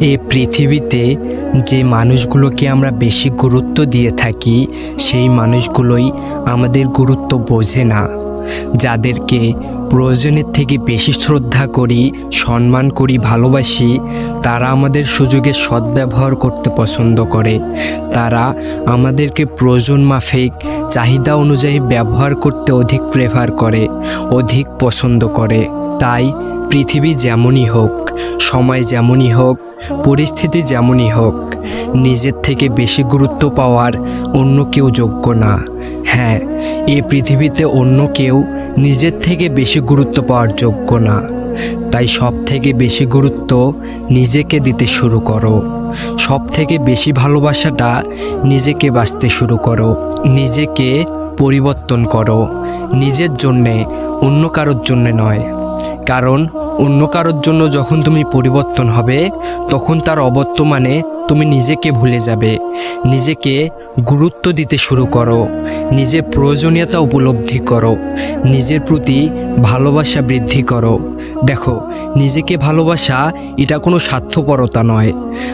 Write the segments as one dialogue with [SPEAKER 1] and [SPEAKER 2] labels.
[SPEAKER 1] এ পৃথিবীতে যে মানুষগুলোকে আমরা বেশি গুরুত্ব দিয়ে থাকি, সেই মানুষগুলোই আমাদের গুরুত্ব বোঝে না। যাদেরকে প্রয়োজনের থেকে বেশি শ্রদ্ধা করি, সম্মান করি, ভালোবাসি, তারা আমাদের সুযোগের সদ্ব্যবহার করতে পছন্দ করে। তারা আমাদেরকে প্রয়োজন মাফিক চাহিদা অনুযায়ী ব্যবহার করতে অধিক প্রেফার করে, অধিক পছন্দ করে। তাই পৃথিবী যেমনই হোক সময় যেমনই হোক পরিস্থিতি যেমনই হোক নিজের থেকে বেশি গুরুত্ব পাওয়ার অন্য কেউ যোগ্য না। হ্যাঁ এ পৃথিবীতে অন্য কেউ নিজের থেকে বেশি গুরুত্ব পাওয়ার যোগ্য না। তাই সব থেকে বেশি গুরুত্ব নিজেকে দিতে শুরু করো। সব থেকে বেশি ভালোবাসাটা নিজেকে বাঁচতে শুরু করো। নিজেকে পরিবর্তন করো। নিজের জন্যে অন্য কারোর জন্যে নয়। কারণ অন্য কারোর জন্য যখন তুমি পরিবর্তন হবে, তখন তার অবর্তমানে তুমি নিজেকে ভুলে যাবে। নিজেকে গুরুত্ব দিতে শুরু করো। নিজের প্রয়োজনীয়তা উপলব্ধি করো। নিজের প্রতি ভালোবাসা বৃদ্ধি করো। দেখো, নিজেকে ভালোবাসা এটা কোনো স্বার্থপরতা নয়।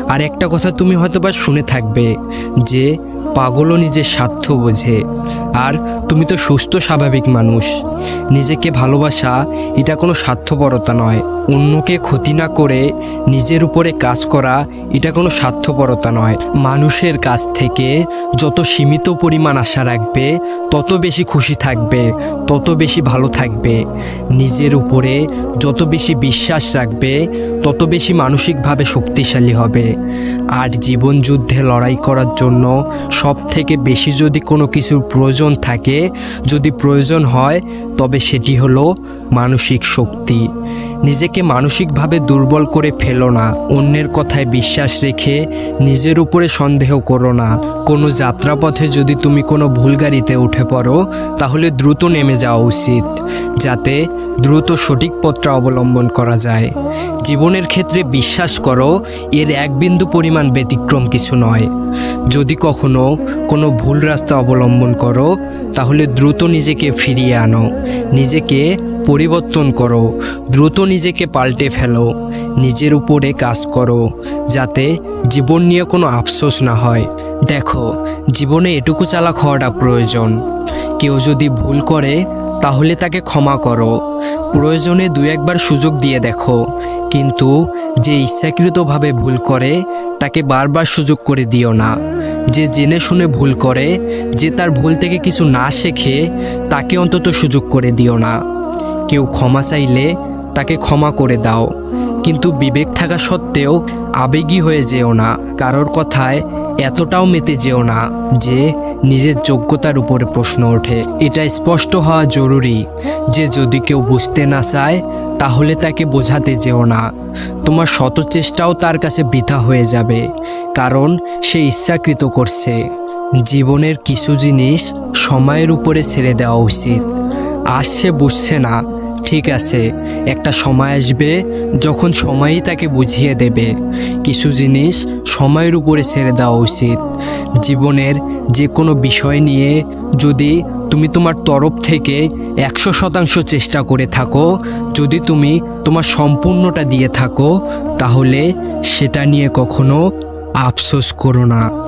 [SPEAKER 1] আর একটা কথা তুমি হয়তোবা শুনে থাকবে যে পাগলও নিজের স্বার্থ বোঝে। আর তুমি তো সুস্থ, স্বাভাবিক মানুষ। নিজেকে ভালোবাসা, এটা কোনো স্বার্থপরতা নয়। অন্যকে ক্ষতি না করে নিজের উপরে কাজ করা, এটা কোনো স্বার্থপরতা নয়। মানুষের কাছ থেকে যত সীমিত পরিমাণ আশা রাখবে, তত বেশি খুশি থাকবে, তত বেশি ভালো থাকবে। নিজের উপরে যত বেশি বিশ্বাস রাখবে, তত বেশি মানসিকভাবে শক্তিশালী হবে। আর জীবন যুদ্ধে লড়াই করার জন্য সব থেকে বেশি যদি কোনো কিছুর প্রয়োজন থাকে, যদি প্রয়োজন হয়, তবে সেটি হলো মানসিক শক্তি। নিজেকে মানসিকভাবে দুর্বল করে ফেলো না। অন্যের কথায় বিশ্বাস রেখে নিজের উপরে সন্দেহ করো না। কোনো যাত্রাপথে যদি তুমি কোনো ভুল গাড়িতে উঠে পড়ো, তাহলে দ্রুত নেমে যাওয়া উচিত, যাতে দ্রুত সঠিক পথটা অবলম্বন করা যায়। জীবনের ক্ষেত্রে বিশ্বাস করো, এর এক বিন্দু পরিমাণ ব্যতিক্রম কিছু নয়। যদি কখনো কোনো ভুল রাস্তা অবলম্বন করো, তাহলে দ্রুত নিজেকে ফিরিয়ে আনো। নিজেকে পরিবর্তন করো। দ্রুত নিজেকে পাল্টে ফেলো। নিজের উপরে কাজ করো, যাতে জীবন নিয়ে কোনো আফসোস না হয়। দেখো, জীবনে এটুকু চালাক হওয়াটা প্রয়োজন। কেউ যদি ভুল করে, তাহলে তাকে ক্ষমা করো। প্রয়োজনে দু একবার সুযোগ দিয়ে দেখো। কিন্তু যে ইচ্ছাকৃতভাবে ভুল করে, তাকে বারবার সুযোগ করে দিও না। যে জেনে শুনে ভুল করে, যে তার ভুল থেকে কিছু না শেখে, তাকে অন্তত সুযোগ করে দিও না। কেউ ক্ষমা চাইলে তাকে ক্ষমা করে দাও। কিন্তু বিবেক থাকা সত্ত্বেও আবেগী হয়ে যেও না। কারোর কথায় এতটাও মেতে যেও না যে নিজের যোগ্যতার উপরে প্রশ্ন ওঠে। এটা স্পষ্ট হওয়া জরুরি যে যদি কেউ বুঝতে না চায়, তাহলে তাকে বোঝাতে যেও না। তোমার শত চেষ্টাও তার কাছে বৃথা হয়ে যাবে, কারণ সে ইচ্ছাকৃত করছে। জীবনের কিছু জিনিস সময়ের উপরে ছেড়ে দেওয়া উচিত। আসছে বুঝছে না, ঠিক আছে, একটা সময় আসবে যখন সময়ই তাকে বুঝিয়ে দেবে। কিছু জিনিস সময়ের উপরে ছেড়ে দেওয়া উচিত। জীবনের যে কোনো বিষয় নিয়ে যদি তুমি তোমার তরফ থেকে একশো শতাংশ চেষ্টা করে থাকো। যদি তুমি তোমার সম্পূর্ণটা দিয়ে থাকো, তাহলে সেটা নিয়ে কখনো আফসোস করো না।